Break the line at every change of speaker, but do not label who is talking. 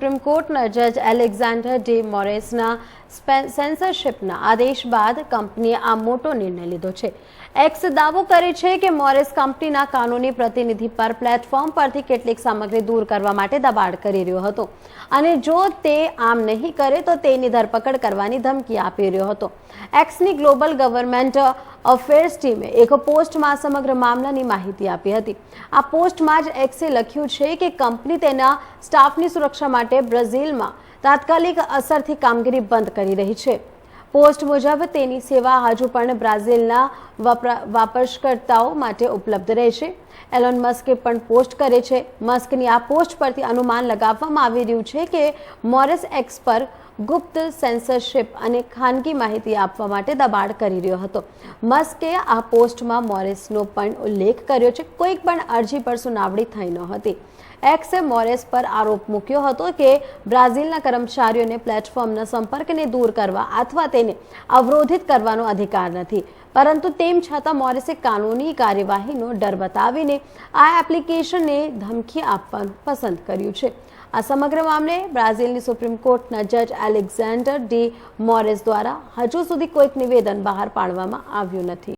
Supreme કોર્ટના જજ Alexander day મોરેસના સેન્સરશિપના આદેશ બાદ કંપનીએ આ મોટો નિર્ણય લીધો છે. એક્સ દાવો કરે છે કે મોરેસ કંપનીના કાનૂની પ્રતિનિધિ પર પ્લેટફોર્મ પરથી કેટલીક સામગ્રી દૂર કરવા માટે દબાણ કરી રહ્યો હતો અને જો તે આમ નહીં કરે તો તેની ધરપકડ કરવાની ધમકી આપી રહ્યો હતો. એક્સની ગ્લોબલ ગવર્મેન્ટ અફેર્સ ટીમે એક પોસ્ટમાં સમગ્ર મામલાની માહિતી આપી હતી. આ પોસ્ટમાં જ એક્સે લખ્યું છે કે કંપની તેના સ્ટાફની સુરક્ષા માટે બ્રાઝિલમાં તાત્કાલિક અસરથી કામગીરી બંધ કરી રહી છે. પોસ્ટ મુજબ તેની સેવા હજુ પણ બ્રાઝિલના વપરા- વાપરશકર્તાઓ માટે ઉપલબ્ધ રહેશે. એલોન મસ્કે પણ પોસ્ટ કરે છે. મસ્કની આ પોસ્ટ પરથી અનુમાન લગાવવામાં આવી રહ્યું છે કે મોરેસ એક્સ પર ગુપ્ત સેન્સરશિપ અને ખાનગી માહિતી આપવા માટે દબાણ કરી રહ્યો હતો. મસ્કે આ પોસ્ટમાં મોરેસનો પણ ઉલ્લેખ કર્યો છે, કોઈક પણ અરજી પર સુનાવણી થઈ નહોતી એક્સે મોરેસ પર આરોપ મૂક્યો હતો કે બ્રાઝિલના કર્મચારીઓને પ્લેટફોર્મના સંપર્કને દૂર કરવા અથવા તેને અવરોધિત કરવાનો અધિકાર નથી. પરંતુ તેમ છતાં મોરિસે કાનૂની કાર્યવાહીનો ડર બતાવીને આ એપ્લિકેશનને ધમકી આપવાનું પસંદ કર્યું છે. આ સમગ્ર મામલે બ્રાઝિલની સુપ્રીમ કોર્ટના જજ એલેક્ઝાન્ડર ડી મોરેસ દ્વારા હજુ સુધી કોઈક નિવેદન બહાર પાડવામાં આવ્યું નથી.